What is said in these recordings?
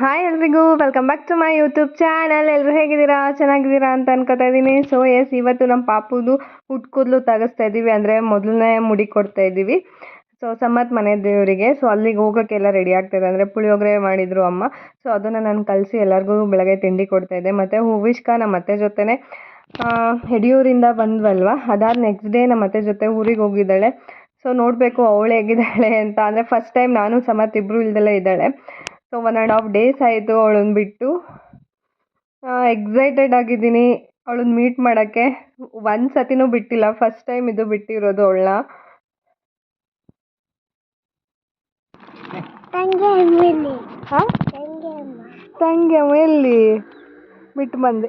Hi ಎಲ್ರಿಗೂ welcome back to my YouTube channel ಎಲ್ಲರೂ ಹೇಗಿದ್ದೀರಾ? ಚೆನ್ನಾಗಿದ್ದೀರಾ ಅಂತ ಅನ್ಕೋತಾ ಇದ್ದೀನಿ. ಸೊ ಎಸ್ ಇವತ್ತು ನಮ್ಮ ಪಾಪುದು ಹುಟ್ ಕೂದಲು ತೆಗೆಸ್ತಾ ಇದ್ದೀವಿ. ಅಂದರೆ ಮೊದಲನೇ ಮುಡಿ ಕೊಡ್ತಾ ಇದ್ದೀವಿ. ಸೊ ಸಮ್ಮತ್ ಮನೆ ದೇವರಿಗೆ. ಸೊ ಅಲ್ಲಿಗೆ ಹೋಗೋಕ್ಕೆಲ್ಲ ರೆಡಿ ಆಗ್ತಾಯಿದೆ ಅಂದರೆ ಪುಳಿಯೋಗರೆ ಮಾಡಿದರು ಅಮ್ಮ. ಸೊ ಅದನ್ನು ನಾನು ಕಲಿಸಿ ಎಲ್ಲರಿಗೂ ಬೆಳಗ್ಗೆ ತಿಂಡಿ ಕೊಡ್ತಾ ಇದ್ದೆ. ಮತ್ತು ಹೂವಿಷ್ಕ ನಮ್ಮ ಅತ್ತೆ ಜೊತೆನೇ ಯಡಿಯೂರಿಂದ ಬಂದ್ವಲ್ವ? ಅದಾದ ನೆಕ್ಸ್ಟ್ ಡೇ ನಮ್ಮ ಅತ್ತೆ ಜೊತೆ ಊರಿಗೆ ಹೋಗಿದ್ದಾಳೆ. ಸೊ ನೋಡಬೇಕು ಅವಳು ಹೇಗಿದ್ದಾಳೆ ಅಂತ. ಅಂದರೆ ಫಸ್ಟ್ ಟೈಮ್ ನಾನು ಸಮತ್ ಇಬ್ಬರು ಇಲ್ದಲೇ ಇದ್ದಾಳೆ. So one and half days ಆಯಿತು ಅವಳನ್ನ ಬಿಟ್ಟು. ಎಕ್ಸೈಟೆಡ್ ಆಗಿದ್ದೀನಿ. ಅವಳನ್ನ ಮೀಟ್ ಮಾಡೋಕ್ಕೆ. ಒಂದು ಸತಿನೂ ಬಿಟ್ಟಿಲ್ಲ. ಫಸ್ಟ್ ಟೈಮ್ ಇದು ಬಿಟ್ಟಿರೋದು ಅವಳನ್ನ. ತಂಗಿ ಎಲ್ಲಿ? ಬಿಟ್ಟು ಬಂದೆ.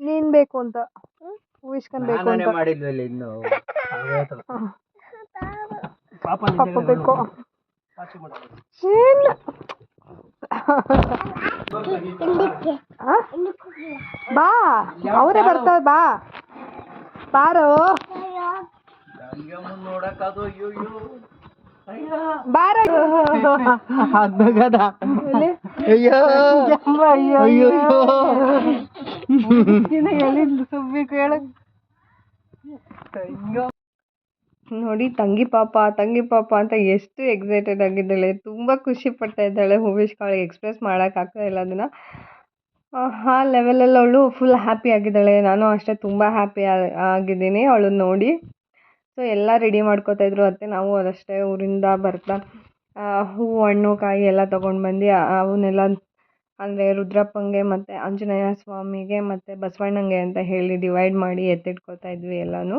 ನೀನ್ ಬೇಕು ಅಂತ. ಬೇಕು ಅಂತ. ಇನ್ನು. ಹಾಂ. ಪಾಪ ಪಾಪ ಬೇಕು? ಬಾ. ಅವರೇ ಬರ್ತಾರೆ ಬಾ. ಬಾರೋ. ಬಾರೋ. ಎಲ್ಲಿ? ಅಯ್ಯೋ. ಅಯ್ಯೋ, ಅಯ್ಯೋ. ಎಲ್ಲಿಂದ ಸುಬ್ಬೇಕು ಹೇಳಕ್ ನೋಡಿ ತಂಗಿ ಪಾಪ ತಂಗಿ ಪಾಪ ಅಂತ ಎಷ್ಟು ಎಕ್ಸೈಟೆಡ್ ಆಗಿದ್ದಾಳೆ. ತುಂಬ ಖುಷಿ ಪಡ್ತಾ ಇದ್ದಾಳೆ ಹೂವಿಶ್ ಕಾಳಿಗೆ ಎಕ್ಸ್ಪ್ರೆಸ್ ಮಾಡೋಕ್ಕಾಗ್ತಾ ಇಲ್ಲ ಅದನ್ನು. ಆ ಲೆವೆಲಲ್ಲಿ ಅವಳು ಫುಲ್ ಹ್ಯಾಪಿ ಆಗಿದ್ದಾಳೆ. ನಾನು ಅಷ್ಟೇ ತುಂಬ ಹ್ಯಾಪಿ ಆಗಿದ್ದೀನಿ ಅವಳನ್ನ ನೋಡಿ. ಸೊ ಎಲ್ಲ ರೆಡಿ ಮಾಡ್ಕೋತಾ ಇದ್ರು ಅತ್ತೆ. ನಾವು ಅದಷ್ಟೇ ಊರಿಂದ ಬರ್ತಾ ಹೂವು, ಹಣ್ಣು, ಕಾಯಿ ಎಲ್ಲ ತೊಗೊಂಡು ಬಂದು ಅವನ್ನೆಲ್ಲ ಅಂದರೆ ರುದ್ರಪ್ಪಂಗೆ ಮತ್ತು ಆಂಜನೇಯ ಸ್ವಾಮಿಗೆ ಮತ್ತು ಬಸವಣ್ಣಂಗೆ ಅಂತ ಹೇಳಿ ಡಿವೈಡ್ ಮಾಡಿ ಎತ್ತಿಟ್ಕೋತಾ ಇದ್ವಿ ಎಲ್ಲನೂ.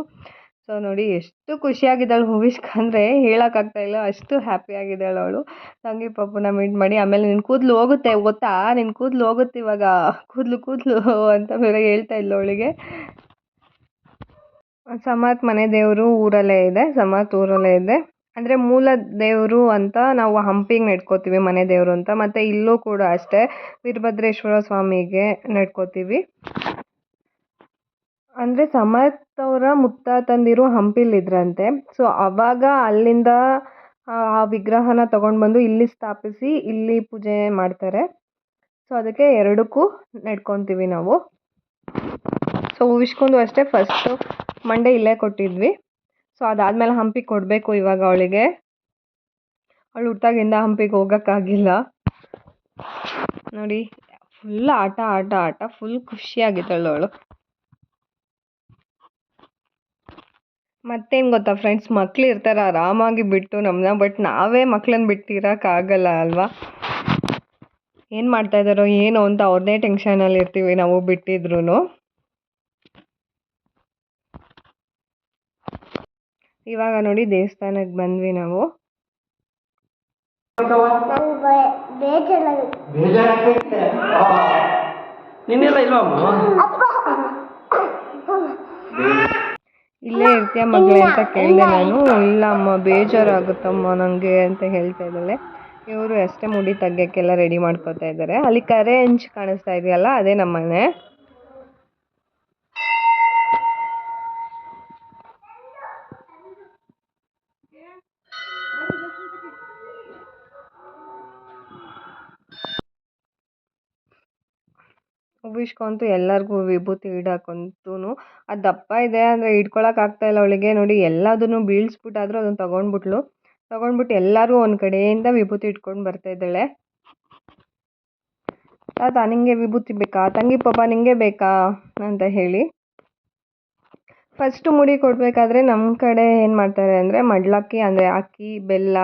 ಸೊ ನೋಡಿ, ಎಷ್ಟು ಖುಷಿಯಾಗಿದ್ದಾಳೆ ಹೂವಿಷ್ಕ ಅಂದರೆ ಹೇಳೋಕ್ಕಾಗ್ತಾ ಇಲ್ಲ. ಅಷ್ಟು ಹ್ಯಾಪಿ ಆಗಿದ್ದಾಳೆ ಅವಳು. ತಂಗಿ ಪಾಪುನ ಮೀಟ್ ಮಾಡಿ, ಆಮೇಲೆ ನಿನ್ನ ಕೂದಲು ಹೋಗುತ್ತೆ, ಗೊತ್ತಾ? ನಿನ್ನ ಕೂದಲು ಹೋಗುತ್ತೆ ಇವಾಗ. ಕೂದಲು ಕೂದಲು ಅಂತ ಬೇರೆ ಹೇಳ್ತಾ ಇಲ್ಲ ಅವಳಿಗೆ. ಸಮಾತ್ ಮನೆ ದೇವರು ಊರಲ್ಲೇ ಇದೆ, ಸಮಾತ್ ಊರಲ್ಲೇ ಇದೆ. ಅಂದರೆ ಮೂಲ ದೇವರು ಅಂತ ನಾವು ಹಂಪಿಗೆ ನಡ್ಕೋತೀವಿ, ಮನೆ ದೇವರು ಅಂತ. ಮತ್ತು ಇಲ್ಲೂ ಕೂಡ ಅಷ್ಟೇ, ವೀರಭದ್ರೇಶ್ವರ ಸ್ವಾಮಿಗೆ ನಡ್ಕೋತೀವಿ. ಅಂದರೆ ಸಮರ್ಥ್ ಅವರ ಮುತ್ತಾತಂದಿರು ಹಂಪಿಲಿದ್ರಂತೆ ಸೊ ಅವಾಗ ಅಲ್ಲಿಂದ, ಆ ವಿಗ್ರಹನ ತಗೊಂಡು ಬಂದು ಇಲ್ಲಿ ಸ್ಥಾಪಿಸಿ, ಇಲ್ಲಿ ಪೂಜೆ ಮಾಡ್ತಾರೆ. ಸೊ ಅದಕ್ಕೆ ಎರಡಕ್ಕೂ ನಡ್ಕೊತೀವಿ ನಾವು. ಸೊ ಹೂವಿಸ್ಕೊಂಡು ಅಷ್ಟೇ ಫಸ್ಟು ಮಂಡೆ ಇಲ್ಲೇ ಕೊಟ್ಟಿದ್ವಿ. ಸೊ ಅದಾದಮೇಲೆ ಹಂಪಿಗೆ ಕೊಡಬೇಕು ಇವಾಗ ಅವಳಿಗೆ. ಅವಳು ಹುಟ್ಟಾಗಿಂದ ಹಂಪಿಗೆ ಹೋಗೋಕ್ಕಾಗಿಲ್ಲ. ನೋಡಿ ಫುಲ್ ಆಟ ಆಟ ಆಟ ಫುಲ್ ಖುಷಿಯಾಗಿದ್ದಾಳೆ ಅವಳು. ಮತ್ತೇನು ಗೊತ್ತಾ ಫ್ರೆಂಡ್ಸ್ ಮಕ್ಳು ಇರ್ತಾರೆ ಆರಾಮಾಗಿ ಬಿಟ್ಟು ನಮ್ಮನ್ನ ಬಟ್ ನಾವೇ ಮಕ್ಳನ್ನ ಬಿಟ್ಟಿರೋಕ್ಕಾಗಲ್ಲ ಅಲ್ವಾ? ಏನು ಮಾಡ್ತಾ ಇದ್ದಾರೋ ಏನೋ ಅಂತ ಅವ್ರನ್ನೇ ಟೆನ್ಷನಲ್ಲಿ ಇರ್ತೀವಿ ನಾವು ಬಿಟ್ಟಿದ್ರು ಇವಾಗ ನೋಡಿ ದೇವಸ್ಥಾನಕ್ಕೆ ಬಂದ್ವಿ ನಾವು. ನಿನ್ನೆಲ್ಲ ಇಲ್ವಾ ಅಮ್ಮ? ಇಲ್ಲೇ ಇರ್ತೀಯ ಮಗಳೇ ಅಂತ ಕೇಳಿದೆ ನಾನು. ಇಲ್ಲ ಅಮ್ಮ ಬೇಜಾರಾಗುತ್ತಮ್ಮ ನನಗೆ ಅಂತ ಹೇಳ್ತಾ ಇದ್ದಾಳೆ. ಇವರು ಅಷ್ಟೇ ಮುಡಿ ತೆಗ್ಯೋಕ್ಕೆಲ್ಲ ರೆಡಿ ಮಾಡ್ಕೋತಾ ಇದ್ದಾರೆ. ಅಲ್ಲಿ ಕರೆ ಹೆಂಚು ಕಾಣಿಸ್ತಾ ಇದೆಯಲ್ಲ ಅದೇ ನಮ್ಮ ಮನೆ ಹೂವಿಸ್ಕೊಂತು ಎಲ್ಲರಿಗೂ ವಿಭೂತಿ ಇಡಾಕಂತೂ ಅದು ದಪ್ಪ ಇದೆ ಅಂದರೆ ಇಟ್ಕೊಳಕ್ಕೆ ಆಗ್ತಾ ಇಲ್ಲ ಅವಳಿಗೆ. ನೋಡಿ, ಎಲ್ಲದನ್ನು ಬೀಳಿಸ್ಬಿಟ್ಟಾದ್ರೂ ಅದನ್ನು ತೊಗೊಂಡ್ಬಿಟ್ಲು. ತೊಗೊಂಡ್ಬಿಟ್ಟು ಎಲ್ಲರೂ ಒಂದು ಕಡೆಯಿಂದ ವಿಭೂತಿ ಇಟ್ಕೊಂಡು ಬರ್ತಾ ಇದ್ದಾಳೆ. ತಾತ, ನಿಂಗೆ ವಿಭೂತಿ ಬೇಕಾ? ತಂಗಿ ಪಾಪ, ನಿಂಗೆ ಬೇಕಾ? ಅಂತ ಹೇಳಿ. ಫಸ್ಟು ಮುಡಿ ಕೊಡಬೇಕಾದ್ರೆ ನಮ್ಮ ಕಡೆ ಏನು ಮಾಡ್ತಾರೆ ಅಂದರೆ, ಮಡ್ಲಕ್ಕಿ ಅಂದರೆ ಅಕ್ಕಿ, ಬೆಲ್ಲ,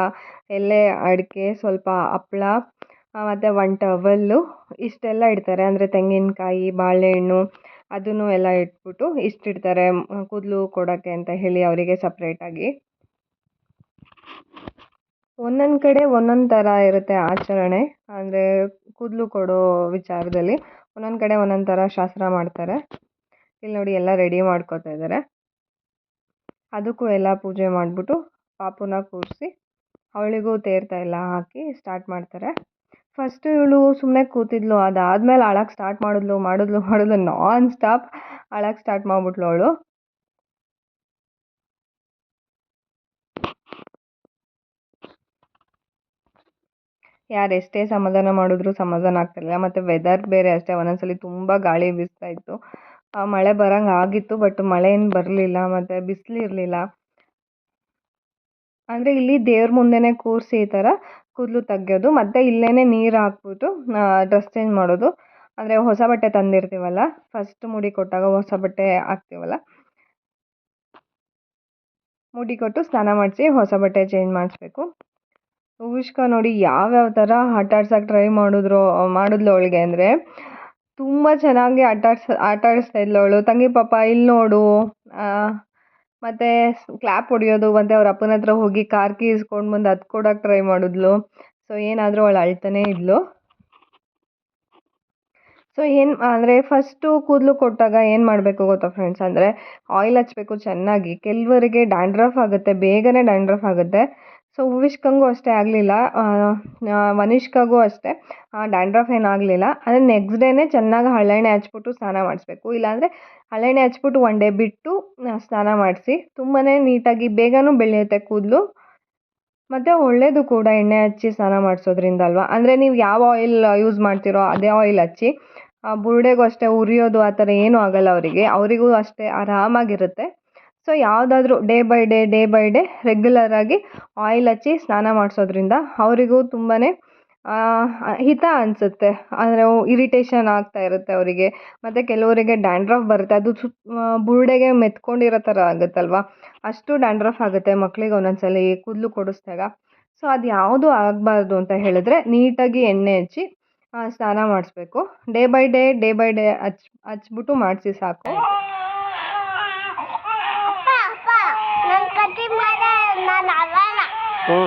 ಎಲೆ, ಅಡಿಕೆ, ಸ್ವಲ್ಪ ಹಪ್ಳ ಮತ್ತು ಒನ್ ಟವಲ್ಲು ಇಷ್ಟೆಲ್ಲ ಇಡ್ತಾರೆ. ಅಂದರೆ ತೆಂಗಿನಕಾಯಿ, ಬಾಳೆಹಣ್ಣು ಅದನ್ನು ಎಲ್ಲ ಇಟ್ಬಿಟ್ಟು ಇಷ್ಟಿಡ್ತಾರೆ. ಕೂದಲು ಕೊಡೋಕ್ಕೆ ಅಂತ ಹೇಳಿ ಅವರಿಗೆ ಸಪ್ರೇಟಾಗಿ ಒಂದೊಂದು ಕಡೆ ಒಂದೊಂದು ಥರ ಇರುತ್ತೆ ಆಚರಣೆ. ಅಂದರೆ ಕೂದಲು ಕೊಡೋ ವಿಚಾರದಲ್ಲಿ ಒಂದೊಂದು ಕಡೆ ಒಂದೊಂದು ಥರ ಶಾಸ್ತ್ರ ಮಾಡ್ತಾರೆ. ಇಲ್ಲಿ ನೋಡಿ ಎಲ್ಲ ರೆಡಿ ಮಾಡ್ಕೋತಾ ಇದ್ದಾರೆ. ಅದಕ್ಕೂ ಎಲ್ಲ ಪೂಜೆ ಮಾಡಿಬಿಟ್ಟು ಪಾಪುನ ಕೂರಿಸಿ ಅವಳಿಗೂ ತೇರ್ತಾ ಎಲ್ಲ ಹಾಕಿ ಸ್ಟಾರ್ಟ್ ಮಾಡ್ತಾರೆ. ಫಸ್ಟು ಇವಳು ಸುಮ್ಮನೆ ಕೂತಿದ್ಲು, ಅದಾದ್ಮೇಲೆ ಅಳಕ್ಕೆ ಸ್ಟಾರ್ಟ್ ಮಾಡಿದ್ಲು ಮಾಡಿದ್ಲು ಮಾಡಿದ್ಲು ನಾನ್ ಸ್ಟಾಪ್ ಅಳಕ್ಕೆ ಸ್ಟಾರ್ಟ್ ಮಾಡಿಬಿಟ್ಲು ಅವಳು. ಯಾರು ಎಷ್ಟೇ ಸಮಾಧಾನ ಮಾಡಿದ್ರು ಸಮಾಧಾನ ಆಗ್ತಿರಲಿಲ್ಲ ಮತ್ತು ವೆದರ್ ಬೇರೆ ಅಷ್ಟೇ, ಒಂದೊಂದ್ಸಲಿ ತುಂಬ ಗಾಳಿ ಬೀಸ್ತಾ ಇತ್ತು. ಮಳೆ ಬರಂಗೆ ಆಗಿತ್ತು ಬಟ್ ಮಳೆ ಏನು ಬರಲಿಲ್ಲ, ಮತ್ತು ಬಿಸ್ಲಿರ್ಲಿಲ್ಲ. ಅಂದರೆ ಇಲ್ಲಿ ದೇವ್ರ ಮುಂದೆನೇ ಕೂರಿಸಿ ಈ ಥರ ಕೂದಲು ತೆಗೆಯೋದು, ಮತ್ತು ಇಲ್ಲೇ ನೀರು ಹಾಕ್ಬಿಟ್ಟು ಡ್ರೆಸ್ ಚೇಂಜ್ ಮಾಡೋದು. ಅಂದರೆ ಹೊಸ ಬಟ್ಟೆ ತಂದಿರ್ತೀವಲ್ಲ ಫಸ್ಟ್ ಮುಡಿ ಕೊಟ್ಟಾಗ ಹೊಸ ಬಟ್ಟೆ ಹಾಕ್ತೀವಲ್ಲ? ಮುಡಿ ಕೊಟ್ಟು ಸ್ನಾನ ಮಾಡಿಸಿ ಹೊಸ ಬಟ್ಟೆ ಚೇಂಜ್ ಮಾಡಿಸ್ಬೇಕು. ಉಷ್ಕ ನೋಡಿ ಯಾವ್ಯಾವ ಥರ ಆಟ ಆಡ್ಸಕ್ಕೆ ಟ್ರೈ ಮಾಡಿದ್ರು, ಮಾಡಿದ್ಲು ಅವಳಿಗೆ ಅಂದರೆ, ತುಂಬ ಚೆನ್ನಾಗಿ ಆಟ ಆಟಾಡಿಸ್ತಾ ಇದ್ಲು ಅವಳು. ತಂಗಿ ಪಾಪ, ಇಲ್ಲಿ ನೋಡು ಮತ್ತು ಕ್ಲಾಪ್ ಹೊಡಿಯೋದು, ಮತ್ತು ಅವ್ರ ಅಪ್ಪನ ಹತ್ರ ಹೋಗಿ ಕಾರ್ ಕೀ ಇಸ್ಕೊಂಡು ಬಂದು ಅದು ಕೊಡೋಕೆ ಟ್ರೈ ಮಾಡಿದ್ಲು. ಸೊ ಏನಾದರೂ ಅವಳು ಅಳ್ತಾನೇ ಇದ್ಲು. ಸೊ ಏನು ಅಂದರೆ ಫಸ್ಟು ಕೂದಲು ಕೊಟ್ಟಾಗ ಏನು ಮಾಡಬೇಕು ಗೊತ್ತಾ ಫ್ರೆಂಡ್ಸ್ ಅಂದರೆ ಆಯಿಲ್ ಹಚ್ಚಬೇಕು ಚೆನ್ನಾಗಿ. ಕೆಲವರಿಗೆ ಡ್ಯಾಂಡ್ರಫ್ ಆಗುತ್ತೆ, ಬೇಗನೆ ಡ್ಯಾಂಡ್ರಫ್ ಆಗುತ್ತೆ. ಸೊ ಹೂವಿಷ್ಕಂಗೂ ಅಷ್ಟೇ ಆಗಲಿಲ್ಲ. ವನಿಷ್ಕಗೂ ಅಷ್ಟೇ. ಡ್ಯಾಂಡ್ರಫ್ ಏನಾಗಲಿಲ್ಲ ಅಂದರೆ ನೆಕ್ಸ್ಟ್ ಡೇನೇ ಚೆನ್ನಾಗಿ ಹಳ್ಳೆಣ್ಣೆ ಹಚ್ಬಿಟ್ಟು ಸ್ನಾನ ಮಾಡಿಸ್ಬೇಕು. ಇಲ್ಲಾಂದರೆ ಹಳ್ಳೆಣ್ಣೆ ಹಚ್ಬಿಟ್ಟು ಒನ್ ಡೇ ಬಿಟ್ಟು ಸ್ನಾನ ಮಾಡಿಸಿ. ತುಂಬಾ ನೀಟಾಗಿ ಬೇಗನೂ ಬೆಳೆಯುತ್ತೆ ಕೂದಲು. ಮತ್ತು ಒಳ್ಳೆಯದು ಕೂಡ ಎಣ್ಣೆ ಹಚ್ಚಿ ಸ್ನಾನ ಮಾಡಿಸೋದ್ರಿಂದ ಅಲ್ವಾ ಅಂದರೆ ನೀವು ಯಾವ ಆಯಿಲ್ ಯೂಸ್ ಮಾಡ್ತೀರೋ ಅದೇ ಆಯಿಲ್ ಹಚ್ಚಿ. ಬುರುಡೆಗೂ ಅಷ್ಟೇ ಉರಿಯೋದು ಆ ಥರ ಏನೂ ಆಗಲ್ಲ ಅವರಿಗೆ. ಅವರಿಗೂ ಅಷ್ಟೇ ಆರಾಮಾಗಿರುತ್ತೆ. ಸೊ ಯಾವುದಾದ್ರೂ day by day day by day ರೆಗ್ಯುಲರಾಗಿ ಆಯಿಲ್ ಹಚ್ಚಿ ಸ್ನಾನ ಮಾಡಿಸೋದ್ರಿಂದ ಅವರಿಗೂ ತುಂಬಾ ಹಿತ ಅನಿಸುತ್ತೆ. ಅಂದರೆ ಇರಿಟೇಷನ್ ಆಗ್ತಾ ಇರುತ್ತೆ ಅವರಿಗೆ. ಮತ್ತು ಕೆಲವರಿಗೆ ಡ್ಯಾಂಡ್ರಫ್ ಬರುತ್ತೆ. ಅದು ಸು ಬುರುಡೆಗೆ ಮೆತ್ಕೊಂಡಿರೋ ಥರ ಆಗುತ್ತಲ್ವಾ? ಅಷ್ಟು ಡ್ಯಾಂಡ್ರಫ್ ಆಗುತ್ತೆ ಮಕ್ಕಳಿಗೆ ಸಲ ಕೂದಲು ಕೊಡಿಸ್ದಾಗ. ಸೊ ಅದು ಯಾವುದು ಆಗಬಾರ್ದು ಅಂತ ಹೇಳಿದ್ರೆ ನೀಟಾಗಿ ಎಣ್ಣೆ ಹಚ್ಚಿ ಸ್ನಾನ ಮಾಡಿಸ್ಬೇಕು. Day by day day by day ಹಚ್, ಹಚ್ಬಿಟ್ಟು ಮಾಡಿಸಿ ಸಾಕು ಅಪ್ಪ ಅಪ್ಪ ನನ್ ಕಟ್ಟಿ ಮಾಡ ನಾನು ಅಳಲ್ಲ ಹ್ಞೂ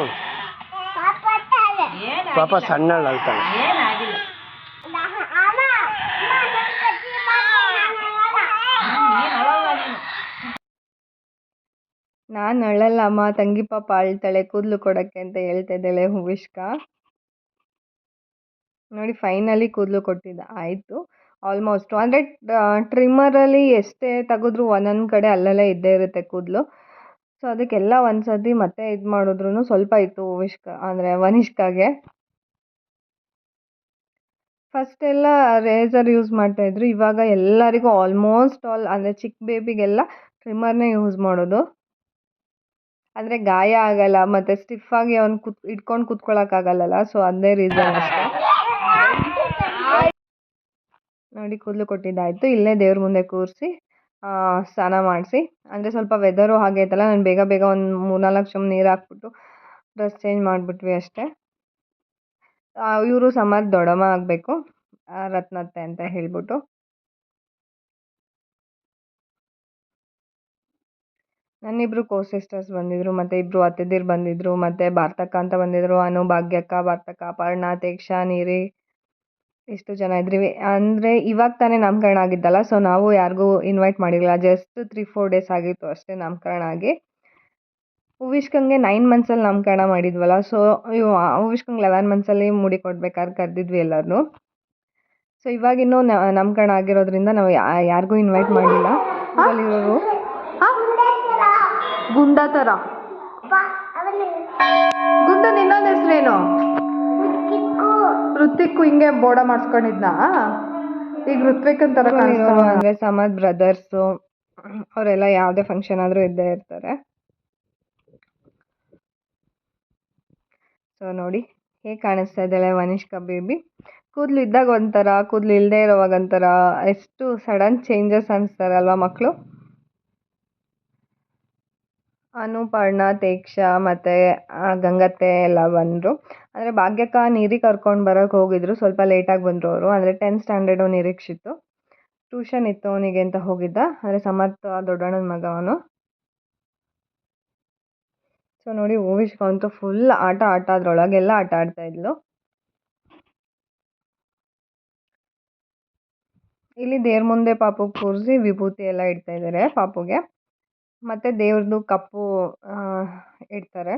ಪಾಪ ಸಣ್ಣ. ನಾನು ಅಳಲ್ಲ ಅಮ್ಮ ತಂಗಿ ಪಾಪ ಅಳ್ತಾಳೆ, ಕೂದಲು ಕೊಡೋಕ್ಕೆ ಅಂತ ಹೇಳ್ತಾ ಇದ್ದಾಳೆ ಹೂವಿಷ್ಕ. ನೋಡಿ ಫೈನಲಿ ಕೂದಲು ಕೊಟ್ಟಿದ್ದ. ಆಯಿತು. ಆಲ್ಮೋಸ್ಟ್ ಅಂದರೆ ಟ್ರಿಮ್ಮರಲ್ಲಿ ಎಷ್ಟೇ ತೆಗೆದ್ರೂ ಒಂದೊಂದು ಕಡೆ ಅಲ್ಲಲ್ಲೇ ಇದ್ದೇ ಇರುತ್ತೆ ಕೂದಲು. ಸೊ ಅದಕ್ಕೆಲ್ಲ ಒಂದು ಮತ್ತೆ ಇದು ಮಾಡಿದ್ರು ಸ್ವಲ್ಪ ಇತ್ತು ವಿಷ್ಕ, ಅಂದರೆ ವನಿಷ್ಕಾಗೆ. ಫಸ್ಟ್ ಎಲ್ಲ ರೇಸರ್ ಯೂಸ್ ಮಾಡ್ತಾಯಿದ್ರು ಇವಾಗ ಎಲ್ಲರಿಗೂ ಆಲ್ಮೋಸ್ಟ್ ಆಲ್ ಅಂದರೆ ಚಿಕ್ಕ ಬೇಬಿಗೆಲ್ಲ ಟ್ರಿಮ್ಮರ್ನೇ ಯೂಸ್ ಮಾಡೋದು. ಅಂದರೆ ಗಾಯ ಆಗಲ್ಲ, ಮತ್ತು ಸ್ಟಿಫಾಗಿ ಅವ್ನು ಕುತ್, ಇಟ್ಕೊಂಡು ಕುತ್ಕೊಳ್ಳೋಕ್ಕಾಗಲ್ಲಲ್ಲ ಸೊ ಅದೇ ರೀಸನ್ ಅಷ್ಟೇ. ನೋಡಿ, ಕೂದಲು ಕೊಟ್ಟಿದ್ದಾಯಿತು, ಇಲ್ಲೇ ದೇವ್ರ ಮುಂದೆ ಕೂರಿಸಿ. ಸ್ನಾನ ಮಾಡಿಸಿ. ಅಂದರೆ ಸ್ವಲ್ಪ ವೆದರು ಹಾಗೆ ಐತಲ್ಲ, ನಾನು ಬೇಗ ಬೇಗ ಒಂದು ಮೂರ್ನಾಲ್ಕು ಚಮ್ ನೀರು ಹಾಕ್ಬಿಟ್ಟು ಡ್ರೆಸ್ ಚೇಂಜ್ ಮಾಡಿಬಿಟ್ವಿ ಅಷ್ಟೇ. ಇವರು ಸಮರ್ ದೊಡ್ಡಮ್ಮ ಆಗಬೇಕು ರತ್ನತ್ತೆ ಅಂತ ಹೇಳ್ಬಿಟ್ಟು. ನನ್ನಿಬ್ರು ಕೋ ಸಿಸ್ಟರ್ಸ್ ಬಂದಿದ್ರು, ಮತ್ತು ಇಬ್ಬರು ಅತ್ತೆದಿರು ಬಂದಿದ್ರು, ಮತ್ತು ಭಾರತಕ್ಕ ಅಂತ ಬಂದಿದ್ರು ಅನು ಭಾಗ್ಯಕ್ಕ ಭಾರತಕ್ಕ, ಅಪರ್ಣ, ತೇಕ್ಷ, ನೀರಿ. ಇಷ್ಟು ಜನ ಇದ್ರಿ. ಅಂದರೆ ಇವಾಗ ತಾನೇ ನಾಮಕರಣ ಆಗಿದ್ದಲ್ಲ ಸೊ ನಾವು ಯಾರಿಗೂ ಇನ್ವೈಟ್ ಮಾಡಿರಲಿಲ್ಲ. ಜಸ್ಟ್ ತ್ರೀ ಫೋರ್ ಡೇಸ್ ಆಗಿತ್ತು ಅಷ್ಟೇ ನಾಮಕರಣ ಆಗಿ. ಹೂವಿಷ್ಕಂಗೆ ನೈನ್ ಮಂತ್ಸಲ್ಲಿ ನಾಮಕರಣ ಮಾಡಿದ್ವಲ್ಲ ಸೊ ಇವು ಹೂವಿಷ್ಕಂಗೆ ಲೆವೆನ್ ಮಂತ್ಸಲ್ಲಿ ಮುಡಿ ಕೊಡ್ಬೇಕಾದ್ರೆ ಕರೆದಿದ್ವಿ ಎಲ್ಲರನ್ನೂ ಸೊ ಇವಾಗಿನ್ನೂ ನಾಮಕರಣ ಆಗಿರೋದ್ರಿಂದ ನಾವು ಯಾರಿಗೂ ಇನ್ವೈಟ್ ಮಾಡಿಲ್ಲ. ಅಲ್ಲಿರೋರು ಗುಂಡ ಥರ ಗುಂಡ ಇನ್ನೊಂದು ಹೆಸರೇನು. ಋತಿಕ್ಕು ಹಿಂಗೆ ಬೋಡ ಮಾಡಿಸ್ಕೊಂಡಿದ್ನ? ಈಗ ಋತ್ವಿಕ್ ಅಂತಾರ ಅಂದ್ರೆ ಸಮದ್ ಬ್ರದರ್ಸು ಅವರೆಲ್ಲ ಯಾವುದೇ ಫಂಕ್ಷನ್ ಆದ್ರೂ ಇದ್ದೇ ಇರ್ತಾರೆ. ಸೊ ನೋಡಿ ಹೇಗೆ ಕಾಣಿಸ್ತಾ ಇದ್ದಾಳೆ ವನಿಷ್ಕಾ ಬೇಬಿ? ಕೂದಲು ಇದ್ದಾಗ ಒಂಥರ ಕೂದಲು ಇಲ್ಲದೆ ಇರೋವಾಗ ಒಂಥರ ಎಷ್ಟು ಸಡನ್ ಚೇಂಜಸ್ ಅಲ್ವಾ ಮಕ್ಕಳು ಅನುಪರ್ಣ, ತೇಕ್ಷ ಮತ್ತು ಗಂಗತ್ತೆ ಎಲ್ಲ ಬಂದರು. ಅಂದರೆ ಭಾಗ್ಯಕ್ಕ ನೀರಿಗೆ ಕರ್ಕೊಂಡು ಬರೋಕ್ಕೆ ಹೋಗಿದ್ರು. ಸ್ವಲ್ಪ ಲೇಟಾಗಿ ಬಂದರು ಅವರು. ಅಂದರೆ ಟೆಂತ್ ಸ್ಟ್ಯಾಂಡರ್ಡು ನಿರೀಕ್ಷಿತ್ತು. ಟ್ಯೂಷನ್ ಇತ್ತು ಅವನಿಗೆ ಅಂತ ಹೋಗಿದ್ದ. ಅಂದರೆ ಸಮರ್ಥ ದೊಡ್ಡಣ್ಣನ ಮಗ ಅವನು. ಸೊ ನೋಡಿ ಓವಿಶ್ಕ ಅಂತೂ ಫುಲ್ ಆಟ ಆಟ ಅದರೊಳಗೆಲ್ಲ ಆಟ ಆಡ್ತಾ ಇದ್ಲು. ಇಲ್ಲಿ ದೇವ್ರ ಮುಂದೆ ಪಾಪು ಕೂರಿಸಿ ವಿಭೂತಿ ಎಲ್ಲ ಇಡ್ತಾ ಇದ್ದಾರೆ ಪಾಪುಗೆ. ಮತ್ತು ದೇವ್ರದ್ದು ಕಪ್ಪು ಇಡ್ತಾರೆ.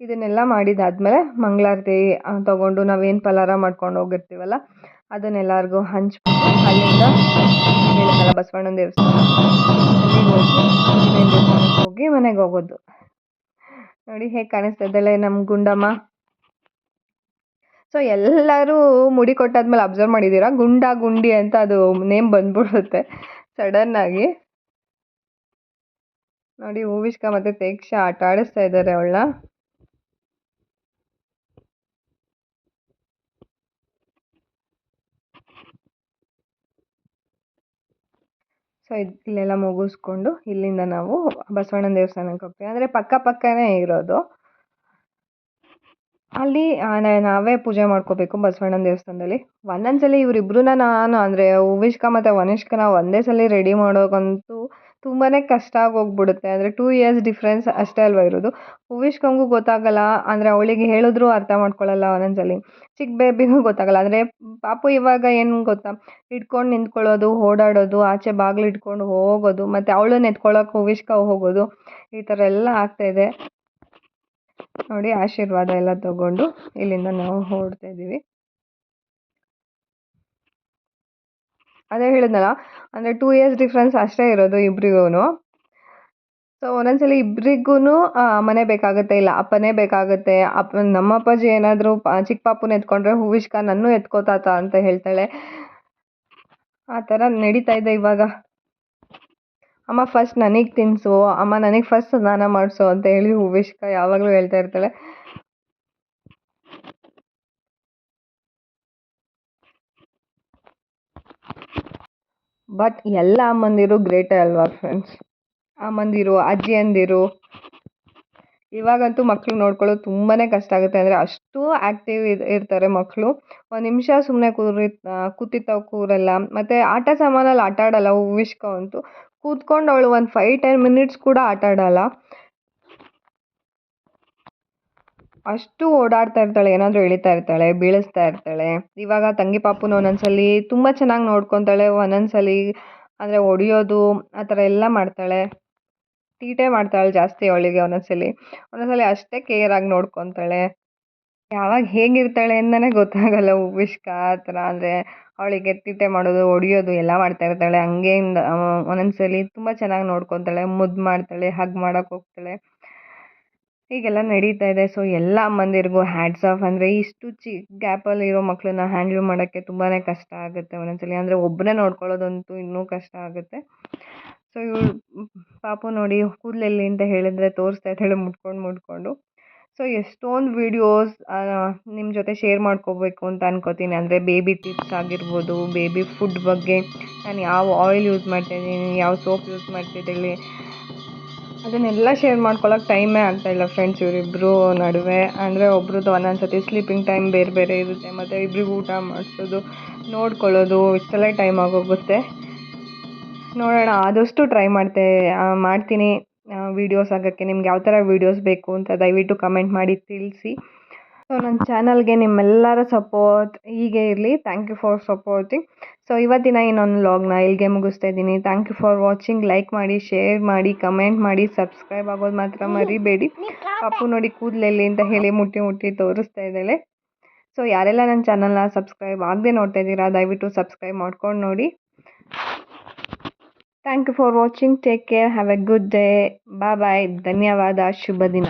ಇದನ್ನೆಲ್ಲ ಮಾಡಿದಾದ್ಮೇಲೆ ಮಂಗಳಾರತಿ ತಗೊಂಡು ನಾವೇನು ಫಲಾರ ಮಾಡ್ಕೊಂಡು ಹೋಗಿರ್ತೀವಲ್ಲ, ಅದನ್ನೆಲ್ಲರಿಗೂ ಹಂಚ್ಬಿಟ್ಟು ಅಲ್ಲಿಂದ ಬಸವಣ್ಣನ ದೇವಸ್ಥಾನ. ಹೋಗಿ ಹೋಗಿ ಮನೆಗೆ ಹೋಗೋದು. ನೋಡಿ ಹೇಗೆ ಕಾಣಿಸ್ತಾ ಇದ್ದಾಳೆ ನಮ್ಮ ಗುಂಡಮ್ಮ. ಸೊ ಎಲ್ಲರೂ ಮುಡಿ ಕೊಟ್ಟಾದ್ಮೇಲೆ ಅಬ್ಸರ್ವ್ ಮಾಡಿದ್ದೀರಾ? ಗುಂಡ ಗುಂಡಿ ಅಂತ ಅದು ನೇಮ್ ಬಂದ್ಬಿಡುತ್ತೆ. ಸಡನ್ನಾಗಿ ನೋಡಿ ಹೂವಿಷ್ಕ ಮತ್ತು ತೇಕ್ಷ ಆಟ ಆಡಿಸ್ತಾ ಇದ್ದಾರೆ ಅವಳ ಸೊ ಇಲ್ಲೆಲ್ಲ ಮುಗಿಸ್ಕೊಂಡು ಇಲ್ಲಿಂದ ನಾವು ಬಸವಣ್ಣನ ದೇವಸ್ಥಾನಕ್ಕೆ ಹೋಗ್ತೀವಿ. ಅಂದರೆ ಪಕ್ಕ ಪಕ್ಕನೇ ಇರೋದು. ಅಲ್ಲಿ ನಾವೇ ಪೂಜೆ ಮಾಡ್ಕೋಬೇಕು ಬಸವಣ್ಣನ ದೇವಸ್ಥಾನದಲ್ಲಿ. ಸಲ ಇವರಿಬ್ರನ್ನ ನಾನು, ಅಂದರೆ ಹೂವಿಷ್ಕ ಮತ್ತು ವನಿಷ್ಕನ ಒಂದೇ ಸಲ ರೆಡಿ ಮಾಡೋಕ್ಕಂತೂ ತುಂಬಾ ಕಷ್ಟ ಆಗೋಗ್ಬಿಡುತ್ತೆ. ಅಂದರೆ ಟೂ ಇಯರ್ಸ್ ಡಿಫ್ರೆನ್ಸ್ ಅಷ್ಟೇ ಅಲ್ವಾ ಇರೋದು. ಹೂವಿಷ್ಕಂಗೂ ಗೊತ್ತಾಗಲ್ಲ, ಅಂದರೆ ಅವಳಿಗೆ ಹೇಳಿದ್ರು ಅರ್ಥ ಮಾಡ್ಕೊಳ್ಳಲ್ಲ ಸಲ ಚಿಕ್ಕ ಬೇಬಿಗೂ ಗೊತ್ತಾಗಲ್ಲ. ಅಂದರೆ ಪಾಪು ಇವಾಗ ಏನು ಗೊತ್ತಾ? ಹಿಡ್ಕೊಂಡು ನಿಂತ್ಕೊಳ್ಳೋದು, ಓಡಾಡೋದು, ಆಚೆ ಬಾಗಿಲು ಇಟ್ಕೊಂಡು ಹೋಗೋದು, ಮತ್ತು ಅವಳನ್ನ ಎತ್ಕೊಳ್ಳೋಕೆ ಹೂವಿಷ್ಕ ಹೋಗೋದು, ಈ ಥರ ಎಲ್ಲ ಆಗ್ತಾಯಿದೆ ನೋಡಿ ಆಶೀರ್ವಾದ ಎಲ್ಲ ತಗೊಂಡು ಇಲ್ಲಿಂದ ನಾವು ಹೊರಡ್ತಾ ಇದ್ದೀವಿ. ಅದೇ ಹೇಳಿದ್ನಲ್ಲ, ಅಂದರೆ ಟೂ ಇಯರ್ಸ್ ಡಿಫ್ರೆನ್ಸ್ ಅಷ್ಟೇ ಇರೋದು ಇಬ್ರಿಗೂ ಸೊ ಒಂದೊಂದ್ಸಲಿ ಇಬ್ರಿಗೂ ಮನೆ ಬೇಕಾಗುತ್ತೆ ಇಲ್ಲ ಅಪ್ಪನೇ ಬೇಕಾಗುತ್ತೆ, ಅಪ್ಪ ನಮ್ಮ ಅಪ್ಪಾಜಿ ಏನಾದರೂ ಚಿಕ್ಕ ಪಾಪುನ ಎತ್ಕೊಂಡ್ರೆ ಹೂವಿಷ್ಕ ನನ್ನೂ ಎತ್ಕೋತಾತ ಅಂತ ಹೇಳ್ತಾಳೆ. ಆ ಥರ ನಡೀತಾ ಇದೆ ಇವಾಗ. ಅಮ್ಮ ಫಸ್ಟ್ ನನಗೆ ತಿನ್ನಿಸು ಅಮ್ಮ ನನಗೆ ಫಸ್ಟ್ ಸ್ನಾನ ಮಾಡಿಸು ಅಂತ ಹೇಳಿ ಹೂವಿಷ್ಕ ಯಾವಾಗಲೂ ಹೇಳ್ತಾ ಇರ್ತಾಳೆ. ಬಟ್ ಎಲ್ಲ ಅಮ್ಮಂದಿರು ಗ್ರೇಟೇ ಅಲ್ವಾ ಫ್ರೆಂಡ್ಸ್ ಅಮ್ಮಂದಿರು, ಅಜ್ಜಿಯಂದಿರು. ಇವಾಗಂತೂ ಮಕ್ಕಳು ನೋಡ್ಕೊಳ್ಳೋದು ತುಂಬಾ ಕಷ್ಟ ಆಗುತ್ತೆ. ಅಂದರೆ ಅಷ್ಟು ಆ್ಯಕ್ಟಿವ್ ಇರ್ತಾರೆ ಮಕ್ಕಳು ಒಂದು ನಿಮಿಷ ಸುಮ್ಮನೆ ಕೂರಿ ಕೂತಿರ್ತಾವೆ ಕೂರಲ್ಲ. ಮತ್ತು ಆಟ ಸಾಮಾನಲ್ಲಿ ಆಟ ಆಡಲ್ಲ ಹೂವಿಷ್ಕ ಅಂತೂ. ಕೂತ್ಕೊಂಡು ಅವಳು ಒಂದು ಫೈವ್ ಟೆನ್ ಮಿನಿಟ್ಸ್ ಕೂಡ ಆಟ ಆಡಲ್ಲ. ಅಷ್ಟು ಓಡಾಡ್ತಾ ಇರ್ತಾಳೆ, ಏನಾದರೂ ಎಳಿತಾ ಇರ್ತಾಳೆ, ಬೀಳಿಸ್ತಾ ಇರ್ತಾಳೆ. ಇವಾಗ ತಂಗಿ ಪಾಪುನ ಒಂದೊಂದ್ಸಲಿ ತುಂಬ ಚೆನ್ನಾಗಿ ನೋಡ್ಕೊತಾಳೆ, ಒಂದೊಂದ್ಸಲಿ ಅಂದರೆ ಹೊಡಿಯೋದು, ಆ ಥರ ಎಲ್ಲ ಮಾಡ್ತಾಳೆ. ತೀಟೆ ಮಾಡ್ತಾಳೆ ಜಾಸ್ತಿ ಅವಳಿಗೆ ಒಂದೊಂದ್ಸಲಿ. ಒಂದೊಂದ್ಸಲಿ ಅಷ್ಟೇ ಕೇರಾಗಿ ನೋಡ್ಕೊತಾಳೆ. ಯಾವಾಗ ಹೇಗಿರ್ತಾಳೆ ಅಂತಲೇ ಗೊತ್ತಾಗಲ್ಲ. ಹೂವಿಷ್ಕ ಆ ಥರ ಅಂದರೆ ಅವಳಿಗೆ ಎತ್ತಿಟ್ಟೆ ಮಾಡೋದು ಹೊಡಿಯೋದು ಎಲ್ಲ ಮಾಡ್ತಾ ಇರ್ತಾಳೆ. ಒಂದೊಂದು ಒಂದೊಂದ್ಸಲಿ ತುಂಬ ಚೆನ್ನಾಗಿ ನೋಡ್ಕೊತಾಳೆ. ಮುದ್ದು ಮಾಡ್ತಾಳೆ ಹಗ್ ಮಾಡೋಕೆ ಹೋಗ್ತಾಳೆ. ಹೀಗೆಲ್ಲ ನಡೀತಾ ಇದೆ. ಸೊ ಎಲ್ಲ ಅಮ್ಮಂದಿರಿಗೂ ಹ್ಯಾಟ್ಸ್ ಆಫ್ ಅಂದರೆ ಇಷ್ಟು ಚಿಕ್ಕ ಗ್ಯಾಪಲ್ಲಿರೋ ಮಕ್ಕಳನ್ನ ಹ್ಯಾಂಡಲ್ ಮಾಡೋಕ್ಕೆ ತುಂಬಾ ಕಷ್ಟ ಆಗುತ್ತೆ ಒಂದೊಂದ್ಸಲಿ ಅಂದರೆ ಒಬ್ಬನೇ ನೋಡ್ಕೊಳ್ಳೋದಂತೂ ಇನ್ನೂ ಕಷ್ಟ ಆಗುತ್ತೆ. ಸೊ ಇವಳು ಪಾಪು ನೋಡಿ ಕೂದಲೆಲ್ಲಿ ಅಂತ ಹೇಳಿದ್ರೆ ತೋರಿಸ್ತಾ ಇದ್ದಾಳೆ ಮುಟ್ಕೊಂಡು ಮುಟ್ಕೊಂಡು. ಸೊ ಎಷ್ಟೊಂದು ವೀಡಿಯೋಸ್ ನಿಮ್ಮ ಜೊತೆ ಶೇರ್ ಮಾಡ್ಕೋಬೇಕು ಅಂತ ಅನ್ಕೋತೀನಿ. ಅಂದರೆ ಬೇಬಿ ಟಿಪ್ಸ್ ಆಗಿರ್ಬೋದು ಬೇಬಿ ಫುಡ್ ಬಗ್ಗೆ. ನಾನು ಯಾವ ಆಯಿಲ್ ಯೂಸ್ ಮಾಡ್ತಾಯಿದ್ದೀನಿ ಯಾವ ಸೋಪ್ ಯೂಸ್ ಮಾಡ್ತಿದ್ದೀನಿ. ಅದನ್ನೆಲ್ಲ ಶೇರ್ ಮಾಡ್ಕೊಳ್ಳೋಕೆ ಟೈಮೇ ಆಗ್ತಾಯಿಲ್ಲ ಫ್ರೆಂಡ್ಸ್ ಇವರಿಬ್ಬರು ನಡುವೆ. ಅಂದರೆ ಒಬ್ರದ್ದು ಒಂದೊಂದು ಸತಿ ಸ್ಲೀಪಿಂಗ್ ಟೈಮ್ ಬೇರೆ ಬೇರೆ ಇರುತ್ತೆ. ಮತ್ತು ಇಬ್ಬರಿಗೂ ಊಟ ಮಾಡಿಸೋದು, ನೋಡ್ಕೊಳ್ಳೋದು, ಇಷ್ಟೆಲ್ಲ ಟೈಮ್ ಆಗೋಗುತ್ತೆ. ನೋಡೋಣ, ಆದಷ್ಟು ಟ್ರೈ ಮಾಡ್ತೆ ಮಾಡ್ತೀನಿ. ವೀಡಿಯೋಸ್ ಆಗೋಕ್ಕೆ ನಿಮ್ಗೆ ಯಾವ ಥರ ವೀಡಿಯೋಸ್ ಬೇಕು ಅಂತ ದಯವಿಟ್ಟು ಕಮೆಂಟ್ ಮಾಡಿ ತಿಳಿಸಿ. ಸೊ ನನ್ನ ಚಾನಲ್ಗೆ ನಿಮ್ಮೆಲ್ಲರ ಸಪೋರ್ಟ್ ಹೀಗೆ ಇರಲಿ. Thank you for supporting so ಇವತ್ತಿನ ಇನ್ನೊಂದು ಲಾಗ್ನ ಇಲ್ಲಿಗೆ ಮುಗಿಸ್ತಾ ಇದ್ದೀನಿ. Thank you for watching like ಮಾಡಿ ಶೇರ್ ಮಾಡಿ ಕಮೆಂಟ್ ಮಾಡಿ ಸಬ್ಸ್ಕ್ರೈಬ್ ಆಗೋದು ಮಾತ್ರ ಮರಿಬೇಡಿ. ಪಾಪು ನೋಡಿ ಕೂದಲೆಲ್ಲಿ ಅಂತ ಹೇಳಿ ಮುಟ್ಟಿ ಮುಟ್ಟಿ ತೋರಿಸ್ತಾ ಇದ್ದಾಳೆ. ಸೊ ಯಾರೆಲ್ಲ ನನ್ನ ಚಾನಲ್ನ ಸಬ್ಸ್ಕ್ರೈಬ್ ಆಗದೆ ನೋಡ್ತಾ ಇದ್ದೀರಾ ದಯವಿಟ್ಟು ಸಬ್ಸ್ಕ್ರೈಬ್ ಮಾಡ್ಕೊಂಡು ನೋಡಿ. Thank you for watching take care have a good day bye bye ಧನ್ಯವಾದ. ಶುಭ ದಿನ.